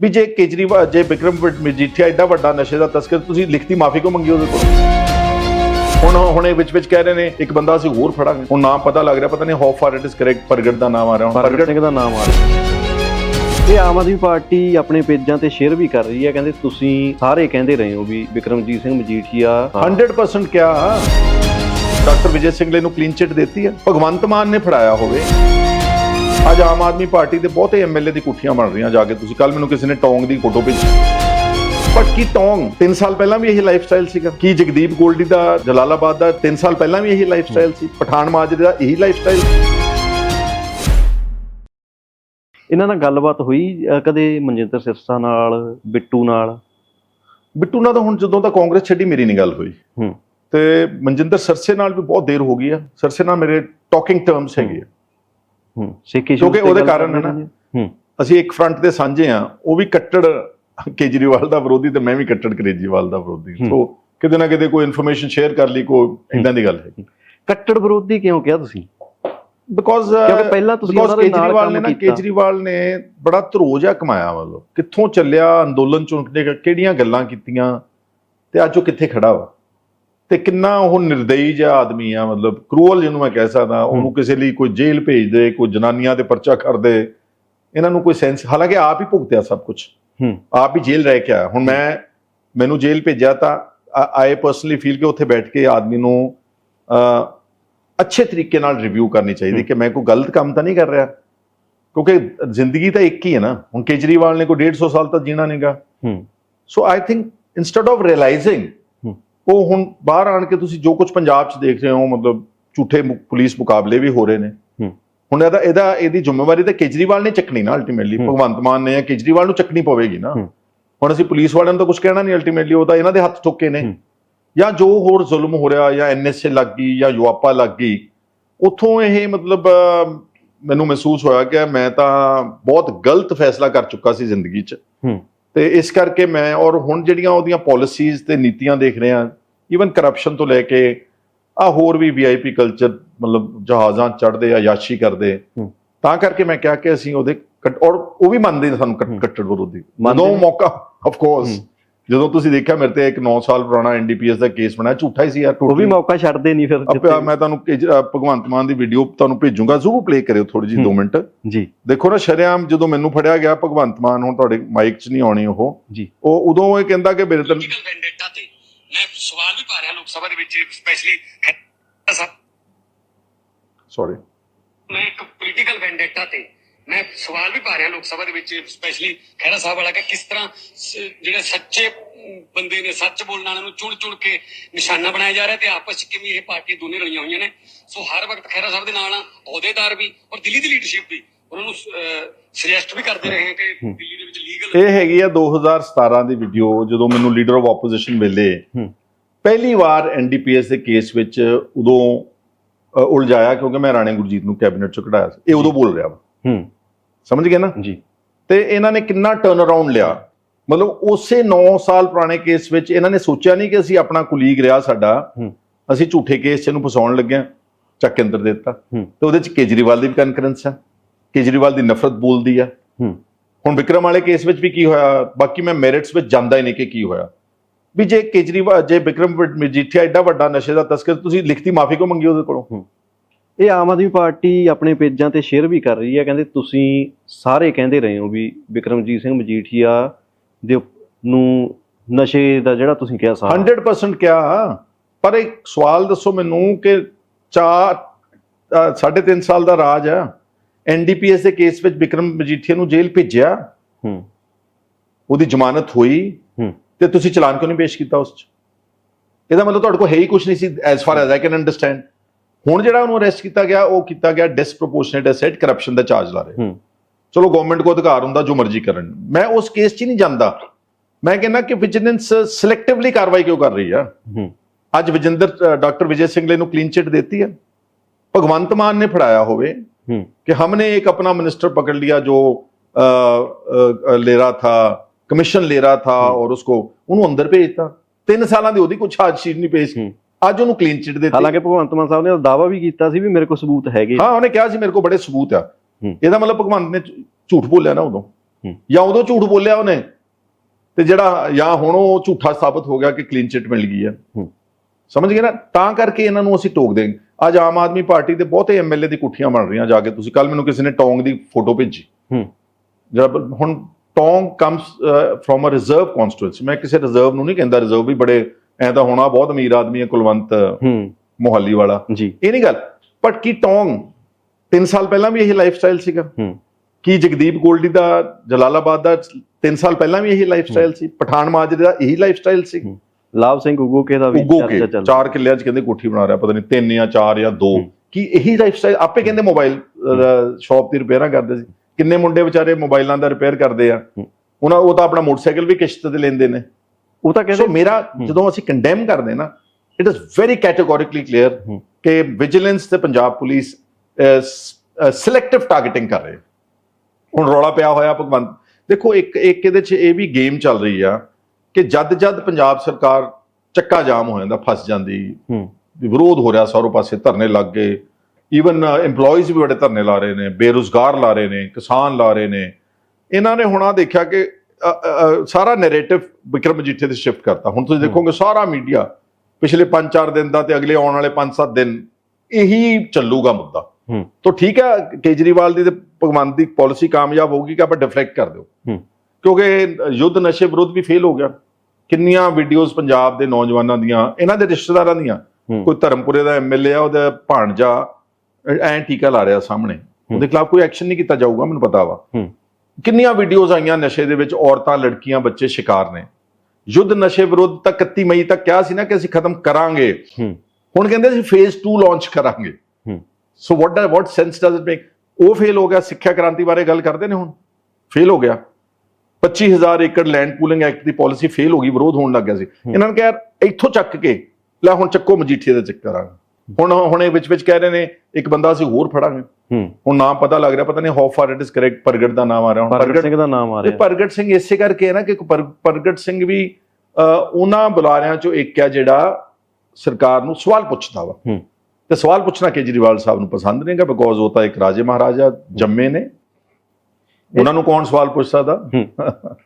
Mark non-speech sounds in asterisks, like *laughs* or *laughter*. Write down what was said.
ਵੀ ਜੇ ਕੇਜਰੀਵਾਲ ਜੇ ਵਿਕਰਮ ਮਜੀਠੀਆ ਐਡਾ ਵੱਡਾ ਨਸ਼ੇ ਦਾ ਤਸਕਰ ਤੁਸੀਂ ਲਿਖਤੀ ਮਾਫੀ ਕਿਉਂ ਮੰਗੀ ਉਹਦੇ ਕੋਲ? ਹੁਣ ਹੁਣੇ ਵਿੱਚ ਵਿੱਚ ਕਹਿ ਰਹੇ ਨੇ ਇੱਕ ਬੰਦਾ ਅਸੀਂ ਹੋਰ ਫੜਾਂਗੇ। ਹੁਣ ਨਾਮ ਪਤਾ ਲੱਗ ਰਿਹਾ ਪਤਾ ਨਹੀਂ how far it is correct Pargat ਦਾ ਨਾਮ ਆ ਰਿਹਾ ਹੁਣ। ਪ੍ਰਗਟ ਸਿੰਘ ਦਾ ਨਾਮ ਆ ਰਿਹਾ। ਇਹ ਆਮ ਆਦਮੀ ਪਾਰਟੀ ਆਪਣੇ ਪੇਜਾਂ ਤੇ ਸ਼ੇਅਰ ਵੀ ਕਰ ਰਹੀ ਹੈ ਕਹਿੰਦੇ ਤੁਸੀਂ ਸਾਰੇ ਕਹਿੰਦੇ ਰਹੇ ਹੋ ਵੀ ਵਿਕਰਮਜੀਤ ਸਿੰਘ ਮਜੀਠੀਆ 100% ਕਿਆ ਡਾਕਟਰ ਵਿਜੇ ਸਿੰਗਲੇ ਨੂੰ ਕਲੀਨ ਚਿਟ ਦਿੱਤੀ ਹੈ। ਭਗਵੰਤ ਮਾਨ ਨੇ ਫੜਾਇਆ ਹੋਵੇ। ਅੱਜ ਆਮ ਆਦਮੀ ਪਾਰਟੀ ਦੇ ਬਹੁਤੇ ਐਮਐਲਏ ਦੀ ਕੁੱਠੀਆਂ ਬਣ ਰਹੀਆਂ ਜਾ ਕੇ। ਤੁਸੀਂ ਕੱਲ ਮੈਨੂੰ ਕਿਸੇ ਨੇ ਟੌਂਗ ਦੀ ਫੋਟੋ ਭੇਜੀ। ਬਟ ਕੀ ਟੌਂਗ? 3 ਸਾਲ ਪਹਿਲਾਂ ਵੀ ਇਹੀ ਲਾਈਫ ਸਟਾਈਲ ਸੀਗਾ। ਕੀ ਜਗਦੀਪ ਗੋਲਡੀ ਦਾ ਜਲਾਲਾਬਾਦ ਦਾ 3 ਸਾਲ ਪਹਿਲਾਂ ਵੀ ਇਹੀ ਲਾਈਫ ਸਟਾਈਲ ਸੀ? ਪਠਾਨ ਮਾਜਰੇ ਦਾ ਇਹੀ ਲਾਈਫ ਸਟਾਈਲ ਇਹਨਾਂ ਨਾਲ ਗੱਲਬਾਤ ਹੋਈ ਅਹ ਕਦੇ ਮਨਜਿੰਦਰ ਸਿਰਸਾ ਨਾਲ ਬਿੱਟੂ ਨਾਲ? ਬਿੱਟੂ ਨਾਲ ਤਾਂ ਹੁਣ ਜਦੋਂ ਤਾਂ ਕਾਂਗਰਸ ਛੱਡੀ ਮੇਰੀ ਨਹੀਂ ਗੱਲ ਹੋਈ। ਹੂੰ। ਤੇ ਮਨਜਿੰਦਰ ਸਰਸੇ ਨਾਲ ਵੀ ਬਹੁਤ ਦੇਰ ਹੋ ਗਈ ਆ। ਸਰਸੇ ਨਾਲ ਮੇਰੇ ਟਾਕਿੰਗ ਟਰਮਸ ਹੈਗੇ ਆ। ਹੂੰ ਸਿੱਖੀ ਕਿਉਂਕਿ ਉਹਦੇ ਕਾਰਨ ਹੈ ਨਾ। ਹੂੰ ਅਸੀਂ ਇੱਕ ਫਰੰਟ ਤੇ ਸਾਂਝੇ ਆ ਉਹ ਵੀ ਕੱਟੜ ਕੇਜਰੀਵਾਲ ਦਾ ਵਿਰੋਧੀ ਤੇ ਮੈਂ ਵੀ ਕੱਟੜ ਕੇਜਰੀਵਾਲ ਦਾ ਵਿਰੋਧੀ। ਸੋ ਕਿਤੇ ਨਾ ਕਿਤੇ ਕੋਈ ਇਨਫੋਰਮੇਸ਼ਨ ਸ਼ੇਅਰ ਕਰ ਲਈ ਕੋਈ ਇਦਾਂ ਦੀ ਗੱਲ ਹੈ ਕੱਟੜ ਵਿਰੋਧੀ ਕਿਉਂ ਕਿਹਾ ਤੁਸੀਂ ਬਿਕੋਜ਼ ਕਿਉਂਕਿ ਪਹਿਲਾਂ ਤੁਸੀਂ ਉਹਨਾਂ ਦੇ ਨਾਲ ਕੇਜਰੀਵਾਲ ਨੇ ਕੰਮ ਨਾ ਕੀਤਾ। ਕੇਜਰੀਵਾਲ ਨੇ ਬੜਾ ਧਰੋਜਾ ਕਮਾਇਆ ਮਤਲਬ ਕਿੱਥੋਂ ਚੱਲਿਆ ਅੰਦੋਲਨ ਚੁਣਕਦੇ ਕਿਹੜੀਆਂ ਗੱਲਾਂ ਕੀਤੀਆਂ ਤੇ ਅੱਜ ਉਹ ਕਿੱਥੇ ਖੜਾ ਵਾ ਤੇ ਕਿੰਨਾ ਉਹ ਨਿਰਦਈ ਜਿਹਾ ਆਦਮੀ ਆ ਮਤਲਬ ਕਰੂਅਲ ਜਿਹਨੂੰ ਮੈਂ ਕਹਿ ਸਕਦਾ ਉਹਨੂੰ ਕਿਸੇ ਲਈ ਕੋਈ ਜੇਲ੍ਹ ਭੇਜ ਦੇ ਕੋਈ ਜਨਾਨੀਆਂ ਦੇ ਪਰਚਾ ਕਰ ਦੇ ਇਹਨਾਂ ਨੂੰ ਕੋਈ ਸੈਂਸ ਹਾਲਾਂਕਿ ਆਪ ਹੀ ਭੁਗਤਿਆ ਸਭ ਕੁਝ ਹੂੰ। ਆਪ ਹੀ ਜੇਲ੍ਹ ਰਹਿ ਕੇ ਆਇਆ। ਹੁਣ ਮੈਂ ਮੈਨੂੰ ਜੇਲ੍ਹ ਭੇਜਿਆ ਤਾਂ ਆਈ ਪਰਸਨਲੀ ਫੀਲ ਕਿ ਉੱਥੇ ਬੈਠ ਕੇ ਆਦਮੀ ਨੂੰ ਅੱਛੇ ਤਰੀਕੇ ਨਾਲ ਰਿਵਿਊ ਕਰਨੀ ਚਾਹੀਦੀ ਕਿ ਮੈਂ ਕੋਈ ਗਲਤ ਕੰਮ ਤਾਂ ਨਹੀਂ ਕਰ ਰਿਹਾ। ਕਿਉਂਕਿ ਜ਼ਿੰਦਗੀ ਤਾਂ ਇੱਕ ਹੀ ਹੈ ਨਾ। ਹੁਣ ਕੇਜਰੀਵਾਲ ਨੇ ਕੋਈ 150 ਸਾਲ ਤੱਕ ਜੀਣਾ ਨਹੀਂਗਾ ਹੂੰ। So I think instead of realising. ਉਹ ਹੁਣ ਬਾਹਰ ਆਣ ਕੇ ਤੁਸੀਂ ਜੋ ਕੁਝ ਪੰਜਾਬ 'ਚ ਦੇਖ ਰਹੇ ਹੋ ਮਤਲਬ ਝੂਠੇ ਪੁਲਿਸ ਮੁਕਾਬਲੇ ਵੀ ਹੋ ਰਹੇ ਨੇ। ਹੁਣ ਇਹਦਾ ਇਹਦਾ ਇਹਦੀ ਜ਼ਿੰਮੇਵਾਰੀ ਤਾਂ ਕੇਜਰੀਵਾਲ ਨੇ ਚੱਕਣੀ ਨਾ ਅਲਟੀਮੇਟਲੀ। ਭਗਵੰਤ ਮਾਨ ਨੇ ਜਾਂ ਕੇਜਰੀਵਾਲ ਨੂੰ ਚੱਕਣੀ ਪਵੇਗੀ ਨਾ। ਹੁਣ ਅਸੀਂ ਪੁਲਿਸ ਵਾਲਿਆਂ ਨੂੰ ਤਾਂ ਕੁਝ ਕਹਿਣਾ ਨਹੀਂ ਅਲਟੀਮੇਟਲੀ ਉਹ ਤਾਂ ਇਹਨਾਂ ਦੇ ਹੱਥ ਠੋਕੇ ਨੇ। ਜਾਂ ਜੋ ਹੋਰ ਜ਼ੁਲਮ ਹੋ ਰਿਹਾ ਜਾਂ ਐਨਐਸਏ ਲੱਗ ਗਈ ਜਾਂ ਯੁਆਪਾ ਲੱਗ ਗਈ ਉੱਥੋਂ ਇਹ ਮਤਲਬ ਮੈਨੂੰ ਮਹਿਸੂਸ ਹੋਇਆ ਕਿ ਮੈਂ ਤਾਂ ਬਹੁਤ ਗਲਤ ਫੈਸਲਾ ਕਰ ਚੁੱਕਾ ਸੀ ਜ਼ਿੰਦਗੀ 'ਚ ਤੇ ਇਸ ਕਰਕੇ ਮੈਂ ਔਰ ਹੁਣ ਜਿਹੜੀਆਂ ਉਹਦੀਆਂ ਪਾਲਿਸੀਜ਼ ਤੇ ਨੀਤੀਆਂ ਦੇਖ ਰਹੇ ਈਵਨ ਕਰਪਸ਼ਨ ਤੋਂ ਲੈ ਕੇ ਆ ਹੋਰ ਵੀ ਵੀਆਈਪੀ ਕਲਚਰ ਮਤਲਬ ਜਹਾਜ਼ਾਂ ਚੜ੍ਹਦੇ ਆ ਯਾਸ਼ੀ ਕਰਦੇ। ਤਾਂ ਕਰਕੇ ਮੈਂ ਕਿਹਾ ਕਿ ਅਸੀਂ ਉਹਦੇ ਔਰ ਉਹ ਵੀ ਮੰਨਦੇ ਨੇ ਸਾਨੂੰ। ਕੱਟੜ ਵਿਰੋਧੀ ਮੰਨਦੇ। ਮੌਕਾ ਆਫ ਕੋਰਸ। ਜਦੋਂ ਤੁਸੀਂ ਦੇਖਿਆ ਮੇਰੇ ਤੇ ਇੱਕ 9 ਸਾਲ ਪੁਰਾਣਾ ਐਨਡੀਪੀਐਸ ਦਾ ਕੇਸ ਬਣਾਇਆ ਝੂਠਾ ਹੀ ਸੀ ਯਾਰ ਉਹ ਵੀ। ਮੌਕਾ ਛੱਡਦੇ ਨਹੀਂ ਫਿਰ ਜਿੱਥੇ- ਮੈਂ ਤੁਹਾਨੂੰ ਭਗਵੰਤ ਮਾਨ ਦੀ ਵੀਡੀਓ ਤੁਹਾਨੂੰ ਭੇਜੂੰਗਾ ਜ਼ਰੂਰ ਪਲੇ ਕਰਿਓ ਥੋੜੀ ਜਿਹੀ 2 ਹੂੰ। ਮਿੰਟ। ਜੀ। ਦੇਖੋ ਨਾ ਸ਼ਰਿਆਮ ਜਦੋਂ ਮੈਨੂੰ ਫੜਿਆ ਗਿਆ ਭਗਵੰਤ ਮਾਨ ਹੁਣ ਤੁਹਾਡੇ ਮਾਈਕ 'ਚ ਨਹੀਂ ਆਉਣੀ ਉਹ। ਜੀ। ਉਹ ਉਦੋਂ ਇਹ ਕਹਿੰਦਾ ਕਿ ਮੇਰੇ ਤੇ ਪੋਲੀਟੀਕਲ ਵੈਂਡੇਟਾ ਤੇ ਮੈਂ ਸਵਾਲ ਵੀ ਪਾ ਰਿਹਾ ਲੋਕ ਸਭਾ ਦੇ ਵਿੱਚ ਸਪੈਸ਼ਲੀ ਸੌਰੀ ਮੈਂ ਇੱਕ ਪੋਲੀਟੀਕਲ ਵੈਂਡੇਟਾ ਤੇ ਮੈਂ ਸਵਾਲ ਵੀ ਪਾ ਰਿਹਾ ਲੋਕ ਸਭਾ ਦੇ ਵਿੱਚ ਸਪੈਸ਼ਲੀ ਖਹਿਰਾ ਸਾਹਿਬ ਵਾਲਾ ਕਿ ਕਿਸ ਤਰ੍ਹਾਂ ਜਿਹੜੇ ਸੱਚੇ ਬੰਦੇ ਨੇ ਸੱਚ ਬੋਲਣ ਵਾਲਿਆਂ ਨੂੰ ਚੁਣ ਚੁਣ ਕੇ ਨਿਸ਼ਾਨਾ ਬਣਾਇਆ ਜਾ ਰਿਹਾ ਤੇ ਆਪਸ ਚ ਕਿਵੇਂ ਇਹ ਪਾਰਟੀਆਂ ਦੋਨੇ ਰਲੀਆਂ ਹੋਈਆਂ ਨੇ। ਸੋ ਹਰ ਵਕਤ ਖਹਿਰਾ ਸਾਹਿਬ ਦੇ ਨਾਲ ਆ ਅਹੁਦੇਦਾਰ ਵੀ ਔਰ ਦਿੱਲੀ ਦੀ ਲੀਡਰਸ਼ਿਪ ਵੀ ਉਹਨਾਂ ਨੂੰ ਸੁਜੈਸਟ ਵੀ ਕਰਦੇ ਰਹੇ ਕਿ। ਦਿੱਲੀ ਦੇ ਵਿੱਚ ਲੀਗਲ ਇਹ ਹੈਗੀ ਆ 2017 ਦੀ ਵੀਡੀਓ ਜਦੋਂ ਮੈਨੂੰ ਲੀਡਰ ਆਫ ਆਪੋਜੀਸ਼ਨ ਮਿਲੇ। ਪਹਿਲੀ ਵਾਰ ਐਨਡੀਪੀਐਸ ਦੇ ਕੇਸ ਵਿੱਚ ਉਦੋਂ ਉਲਝਾਇਆ ਕਿਉਂਕਿ ਮੈਂ ਰਾਣੇ ਗੁਰਜੀਤ ਨੂੰ ਕੈਬਨਿਟ ਚ ਕਢਾਇਆ ਸੀ। ਇਹ ਉਦੋਂ ਬੋਲ ਰਿਹਾ ਵਾ। ਹੂੰ। ਸਮਝ ਗਏ ਨਾ? ਜੀ। ਤੇ ਇਹਨਾਂ ਨੇ ਕਿੰਨਾ ਟਰਨ ਅਰਾਊਂਡ ਲਿਆ? ਮਤਲਬ ਉਸੇ 9 ਸਾਲ ਪੁਰਾਣੇ ਕੇਸ ਵਿੱਚ ਇਹਨਾਂ ਨੇ ਸੋਚਿਆ ਨਹੀਂ ਕਿ ਅਸੀਂ ਆਪਣਾ ਕੁਲੀਗ ਰਿਹਾ ਸਾਡਾ। ਅਸੀਂ ਝੂਠੇ ਕੇਸ 'ਚ ਇਹਨੂੰ ਫਸਾਉਣ ਲੱਗੇ ਚੱਕ ਕੇ ਅੰਦਰ ਦੇ ਦਿੱਤਾ। ਤੇ ਉਹਦੇ ਚ ਕੇਜਰੀਵਾਲ ਦੀ ਵੀ ਕਨਕਰੈਂਸ ਆ। ਕੇਜਰੀਵਾਲ ਦੀ ਨਫ਼ਰਤ ਬੋਲਦੀ ਆ। ਹੂੰ। ਹੁਣ ਵਿਕਰਮ ਵਾਲੇ ਕੇਸ ਵਿੱਚ ਵੀ ਕੀ ਹੋਇਆ? ਬਾਕੀ ਮੈਂ ਮੈਰਿਟਸ ਵਿੱਚ ਜਾਂਦਾ ਹੀ ਨਹੀਂ ਕਿ ਕੀ ਹੋਇਆ। ਵੀ ਜੇ ਕੇਜਰੀਵਾਲ ਜੇ ਵਿਕਰਮ ਮਜੀਠੀਆ ਐਡਾ ਵੱਡਾ ਨਸ਼ੇ ਦਾ ਤਸਕਰ ਤੁਸੀਂ ਲਿਖਤੀ ਮਾਫੀ ਕਿਉਂ ਮੰਗੀ ਉਹਦੇ ਕੋਲੋਂ? ਇਹ ਆਮ ਆਦਮੀ ਪਾਰਟੀ ਆਪਣੇ ਪੇਜਾਂ ਤੇ ਸ਼ੇਅਰ ਵੀ ਕਰ ਰਹੀ ਹੈ ਕਹਿੰਦੇ ਤੁਸੀਂ ਸਾਰੇ ਕਹਿੰਦੇ ਰਹੇ ਹੋ ਵੀ ਵਿਕਰਮਜੀਤ ਸਿੰਘ ਮਜੀਠੀਆ ਦੇ ਨੂੰ ਨਸ਼ੇ ਦਾ ਜਿਹੜਾ ਤੁਸੀਂ ਕਿਹਾ ਸਾਰਾ। 100% ਕਿਹਾ। ਪਰ ਇੱਕ ਸਵਾਲ ਦੱਸੋ ਮੈਨੂੰ ਕਿ ਅ, ਸਾਢੇ ਤਿੰਨ ਸਾਲ ਦਾ ਰਾਜ ਆ ਐਨਡੀਪੀਐਸ ਦੇ ਕੇਸ ਵਿੱਚ ਵਿਕਰਮ ਮਜੀਠੀਆ ਨੂੰ ਜੇਲ੍ਹ ਭੇਜਿਆ। ਹੂੰ। ਉਹਦੀ ਜ਼ਮਾਨਤ ਹੋਈ। ਹੂੰ। ਤੇ ਤੁਸੀਂ ਚਲਾਨ ਕਿਉਂ ਨਹੀਂ ਪੇਸ਼ ਕੀਤਾ ਉਸ 'ਚ? ਇਹਦਾ ਮਤਲਬ ਤੁਹਾਡੇ ਕੋਲ ਹੈ ਹੀ ਕੁਝ ਨਹੀਂ ਸੀ as far as I can understand ਹੁਣ ਜਿਹੜਾ ਉਹਨੂੰ ਅਰੈਸਟ ਕੀਤਾ ਗਿਆ ਉਹ ਕੀਤਾ ਗਿਆ ਡਿਸਪ੍ਰੋਪੋਰਸ਼ਨੇਟ ਅਸੈਟ ਕਰਪਸ਼ਨ ਦਾ ਚਾਰਜ ਲਾ ਰਹੇ। ਚਲੋ ਗਵਰਨਮੈਂਟ ਕੋ ਅਧਿਕਾਰ ਹੁੰਦਾ ਜੋ ਮਰਜ਼ੀ ਕਰਨ। ਮੈਂ ਉਸ ਕੇਸ 'ਚ ਨਹੀਂ ਜਾਂਦਾ। ਮੈਂ ਕਹਿੰਦਾ ਕਿ ਵਿਜੀਲੈਂਸ ਸਿਲੈਕਟਿਵਲੀ ਕਾਰਵਾਈ ਕਿਉਂ ਕਰ ਰਹੀ ਆ? ਅੱਜ ਵਿਜੇਂਦਰ ਡਾਕਟਰ ਵਿਜੇ ਸਿੰਘਲੇ ਨੂੰ ਕਲੀਨ ਚਿਟ ਦਿੱਤੀ ਆ। ਭਗਵੰਤ ਮਾਨ ਨੇ ਫੜਾਇਆ ਹੋਵੇ ਕਿ ਹਮਨੇ ਇੱਕ ਆਪਣਾ ਮਿਨਿਸਟਰ ਪਕੜ ਲਿਆ ਜੋ ਲੈ ਰਹਾ ਥਾ ਕਮਿਸ਼ਨ ਲੈ ਰਹਾ ਥਾ ਔਰ ਉਸਕੋ ਉਹਨੂੰ ਅੰਦਰ ਭੇਜਤਾ 3 ਸਾਲਾਂ ਦੀ ਉਹਦੀ ਕੋਈ ਚਾਰਜ ਸ਼ੀਟ ਨਹੀਂ ਪੇਸ਼ ਅੱਜ ਉਹਨੂੰ ਕਲੀਨ ਚਿਟ ਦਿੱਤੀ। ਹਾਲਾਂਕਿ ਭਗਵੰਤ ਮਾਨ ਸਾਹਿਬ ਨੇ ਦਾਵਾ ਵੀ ਕੀਤਾ ਸੀ ਵੀ ਮੇਰੇ ਕੋਲ ਸਬੂਤ ਹੈਗੇ ਹਾਂ ਉਹਨੇ ਕਿਹਾ ਸੀ ਮੇਰੇ ਕੋਲ ਬੜੇ ਸਬੂਤ ਆ। ਇਹਦਾ ਮਤਲਬ ਭਗਵੰਤ ਨੇ ਝੂਠ ਬੋਲਿਆ ਨਾ ਉਦੋਂ। ਜਾਂ ਉਦੋਂ ਝੂਠ ਬੋਲਿਆ ਉਹਨੇ। ਤੇ ਜਿਹੜਾ ਜਾਂ ਹੁਣ ਉਹ ਝੂਠਾ ਸਾਬਤ ਹੋ ਗਿਆ ਕਿ ਕਲੀਨ ਚਿੱਟ ਮਿਲ ਗਈ ਹੈ ਹੂੰ। ਸਮਝ ਗਏ ਨਾ? ਤਾਂ ਕਰਕੇ ਇਹਨਾਂ ਨੂੰ ਅਸੀਂ ਟੋਕ ਦੇਂਗੇ ਅੱਜ ਆਮ ਆਦਮੀ ਪਾਰਟੀ ਦੇ ਬਹੁਤੇ ਐਮਐਲਏ ਦੀ ਕੁੱਠੀਆਂ ਬਣ ਰਹੀਆਂ ਜਾ ਕੇ। ਤੁਸੀਂ ਕੱਲ ਮੈਨੂੰ ਕਿਸੇ ਨੇ ਟੌਂਗ ਦੀ ਫੋਟੋ ਭੇਜੀ। ਜਿਹੜਾ ਹੁਣ Tong comes from a reserve constituency ਮੈਂ ਕਿਸੇ ਰਿਜ਼ਰਵ ਨੂੰ ਨਹੀਂ ਕਹਿੰਦਾ। ਰਿਜ਼ਰਵ ਵੀ ਬੜੇ ਐ ਤਾਂ ਹੋਣਾ ਬਹੁਤ ਅਮੀਰ ਆਦਮੀ ਹੈ ਕੁਲਵੰਤ ਹੂੰ। ਮੋਹਾਲੀ ਵਾਲਾ। ਜੀ। ਇਹ ਨਹੀਂ ਗੱਲ ਬਟ ਕੀ ਟੌਂਗ 3 ਸਾਲ ਪਹਿਲਾਂ ਵੀ ਇਹ ਲਾਈਫ ਸਟਾਈਲ ਸੀਗਾ। ਹੂੰ। ਕੀ ਜਗਦੀਪ ਗੋਲਡੀ ਦਾ ਜਲਾਲਾਬਾਦ ਦਾ 3 ਸਾਲ ਪਹਿਲਾਂ ਵੀ ਇਹੀ ਲਾਈਫ ਸਟਾਈਲ ਸੀ ਪਠਾਨ ਮਾਜਰੇ ਦਾ ਇਹੀ ਲਾਈਫ ਸਟਾਈਲ ਸੀ। ਲਾਭ ਸਿੰਘ ਉਗੋਕੇ ਦਾ ਵੀ ਉਗੋ ਕੇ ਚਰਚਾ ਚੱਲ। ਚਾਰ ਕਿੱਲਿਆਂ 'ਚ ਕਹਿੰਦੇ ਕੋਠੀ ਬਣਾ ਰਿਹਾ ਪਤਾ ਨਹੀਂ ਤਿੰਨ ਜਾਂ ਚਾਰ ਜਾਂ ਦੋ। ਕੀ ਇਹੀ ਲਾਈਫ ਸਟਾਈਲ ਆਪੇ ਕਹਿੰਦੇ ਮੋਬਾਈਲ ਸ਼ਾਪ ਦੀ ਰਿਪੇਅਰਾਂ ਕਰਦੇ ਸੀ। ਕਿੰਨੇ ਮੁੰਡੇ ਵਿਚਾਰੇ ਮੋਬਾਈਲਾਂ ਦਾ ਰਿਪੇਅਰ ਕਰਦੇ ਆ। ਉਹਨਾਂ ਉਹ ਤਾਂ ਆਪਣਾ ਮੋਟਰਸਾਈਕਲ ਵੀ ਕਿਸ਼ਤ ਤੇ ਲੈਂਦੇ ਨੇ। ਉਹ ਤਾਂ ਕਹਿੰਦੇ ਮੇਰਾ ਜਦੋਂ ਅਸੀਂ ਕੰਡੈਮ ਕਰਦੇ ਨਾ it is very categorically clear. ਕਿ ਵਿਜੀਲੈਂਸ ਤੇ ਪੰਜਾਬ ਪੁਲਿਸ ਸਿਲੈਕਟਿਵ ਟਾਰਗੇਟਿੰਗ ਕਰ ਰਹੇ ਹੁਣ ਰੌਲਾ ਪਿਆ ਹੋਇਆ ਭਗਵੰਤ। ਦੇਖੋ ਇੱਕ ਇੱਕ ਇਹਦੇ 'ਚ ਇਹ ਵੀ ਗੇਮ ਚੱਲ ਰਹੀ ਆ ਕਿ ਜਦ ਜਦ ਪੰਜਾਬ ਸਰਕਾਰ ਚੱਕਾ ਜਾਮ ਹੋ ਜਾਂਦਾ ਫਸ ਜਾਂਦੀ ਵਿਰੋਧ ਹੋ ਰਿਹਾ ਸਾਰੋਂ ਪਾਸੇ ਧਰਨੇ ਲੱਗ ਗਏ। ਈਵਨ EMPLOYEES ਵੀ ਬੜੇ ਧਰਨੇ ਲਾ ਰਹੇ ਨੇ ਬੇਰੁਜ਼ਗਾਰ ਲਾ ਰਹੇ ਨੇ ਕਿਸਾਨ ਲਾ ਰਹੇ ਨੇ। ਇਹਨਾਂ ਨੇ ਹੁਣ ਆ ਦੇਖਿਆ ਕਿ ਸਾਰਾ ਨੈਰੇਟਿਵ ਵਿਕਰਮ ਮਜੀਠੇ ਤੇ ਸ਼ਿਫਟ ਕਰਤਾ। ਹੁਣ ਤੁਸੀਂ ਦੇਖੋਗੇ ਸਾਰਾ ਮੀਡੀਆ ਪਿਛਲੇ 5-4 ਦਿਨ ਦਾ ਤੇ ਅਗਲੇ ਆਉਣ ਵਾਲੇ 5-7 ਦਿਨ ਇਹੀ ਚੱਲੂਗਾ ਮੁੱਦਾ। ਹੂੰ। ਤਾਂ ਠੀਕ ਹੈ ਕੇਜਰੀਵਾਲ ਦੀ ਤੇ ਭਗਵੰਤ ਦੀ ਪਾਲਿਸੀ ਕਾਮਯਾਬ ਹੋਊਗੀ ਕਿ ਆਪਾਂ ਡਿਫਲੈਕਟ ਕਰ ਦਿਓ। ਹੂੰ। ਕਿਉਂਕਿ ਯੁੱਧ ਨਸ਼ੇ ਵਿਰੁੱਧ ਵੀ ਫੇਲ ਹੋ ਗਿਆ। ਕਿੰਨੀਆਂ ਵੀਡੀਓਜ਼ ਪੰਜਾਬ ਦੇ ਨੌਜਵਾਨਾਂ ਦੀਆਂ ਇਹਨਾਂ ਦੇ ਰਿਸ਼ਤੇਦਾਰਾਂ ਦੀਆਂ। ਕੋਈ ਧਰਮਪੁਰੇ ਦਾ ਐਮਐਲਏ ਆ ਉਹਦਾ ਭਾਣਜਾ ਐਂ ਟੀਕਾ ਲਾ ਰਿਹਾ ਸਾਹਮਣੇ। ਉਹਦੇ ਖਿਲਾਫ ਕੋਈ ਐਕਸ਼ਨ ਨਹੀਂ ਕੀਤਾ ਜਾਊਗਾ ਮੈਨੂੰ ਪਤਾ ਵਾ। ਹੂੰ। ਕਿੰਨੀਆਂ ਵੀਡੀਓਜ਼ ਆਈਆਂ ਨਸ਼ੇ ਦੇ ਵਿੱਚ ਔਰਤਾਂ ਲੜਕੀਆਂ ਬੱਚੇ ਸ਼ਿਕਾਰ ਨੇ। ਯੁੱਧ ਨਸ਼ੇ ਵਿਰੁੱਧ ਤਾਂ 31 ਮਈ ਤੱਕ ਕਿਹਾ ਸੀ ਨਾ ਕਿ ਅਸੀਂ ਖਤਮ ਕਰਾਂਗੇ। ਹੁਣ ਕਹਿੰਦੇ ਅਸੀਂ ਫੇਜ਼ 2 ਲਾਂਚ ਕਰਾਂਗੇ। So what what sense does it make ਉਹ ਫੇਲ ਹੋ ਗਿਆ ਸਿੱਖਿਆ ਕ੍ਰਾਂਤੀ ਬਾਰੇ ਗੱਲ ਕਰਦੇ ਨੇ ਹੁਣ। ਫੇਲ ਹੋ ਗਿਆ। 25000 ਏਕੜ ਲੈਂਡ ਪੂਲਿੰਗ ਐਕਟ ਦੀ ਪਾਲਿਸੀ ਫੇਲ ਹੋ ਗਈ ਵਿਰੋਧ ਹੋਣ ਲੱਗ ਗਿਆ ਸੀ। ਇਹਨਾਂ ਨੇ ਕਿਹਾ ਇੱਥੋਂ ਚੱਕ ਕੇ ਲੈ ਹੁਣ ਚੱਕੋ ਮਜੀਠੀਏ ਦਾ ਚੱਕਰ ਆ। ਹੁਣ ਹੁਣ ਵਿੱਚ ਵਿੱਚ ਕਹਿ ਰਹੇ ਨੇ ਇੱਕ ਬੰਦਾ ਅਸੀਂ ਹੋਰ ਫੜਾਂਗੇ। ਹੂੰ। ਹੁਣ ਨਾਮ ਪਤਾ ਲੱਗ ਰਿਹਾ ਪਤਾ ਨਹੀਂ how far it is correct Pargat ਦਾ ਨਾਮ ਆ ਰਿਹਾ ਹੁਣ ਪ੍ਰਗਟ ਸਿੰਘ ਦਾ ਨਾਮ ਆ ਤੇ ਰਿਹਾ। ਪ੍ਰਗਟ ਸਿੰਘ ਇਸੇ ਕਰਕੇ ਹੈ ਨਾ ਕਿ ਪਰ- ਪ੍ਰਗਟ ਸਿੰਘ ਵੀ ਉਹਨਾਂ ਬੁਲਾਰਿਆਂ ਚੋਂ ਇੱਕ ਹੈ ਜਿਹੜਾ ਸਰਕਾਰ ਨੂੰ ਸਵਾਲ ਪੁੱਛਦਾ ਵਾ। ਹੂੰ। ਤੇ ਸਵਾਲ ਪੁੱਛਣਾ ਕੇਜਰੀਵਾਲ ਸਾਹਿਬ ਨੂੰ ਪਸੰਦ ਨਹੀਂਗਾ ਬਿਕੋਜ਼ ਉਹ ਤਾਂ ਇੱਕ ਰਾਜੇ ਮਹਾਰਾਜਾ ਜੰਮੇ ਨੇ। ਉਹਨਾਂ ਨੂੰ ਕੌਣ ਸਵਾਲ ਪੁੱਛ ਸਕਦਾ? *laughs*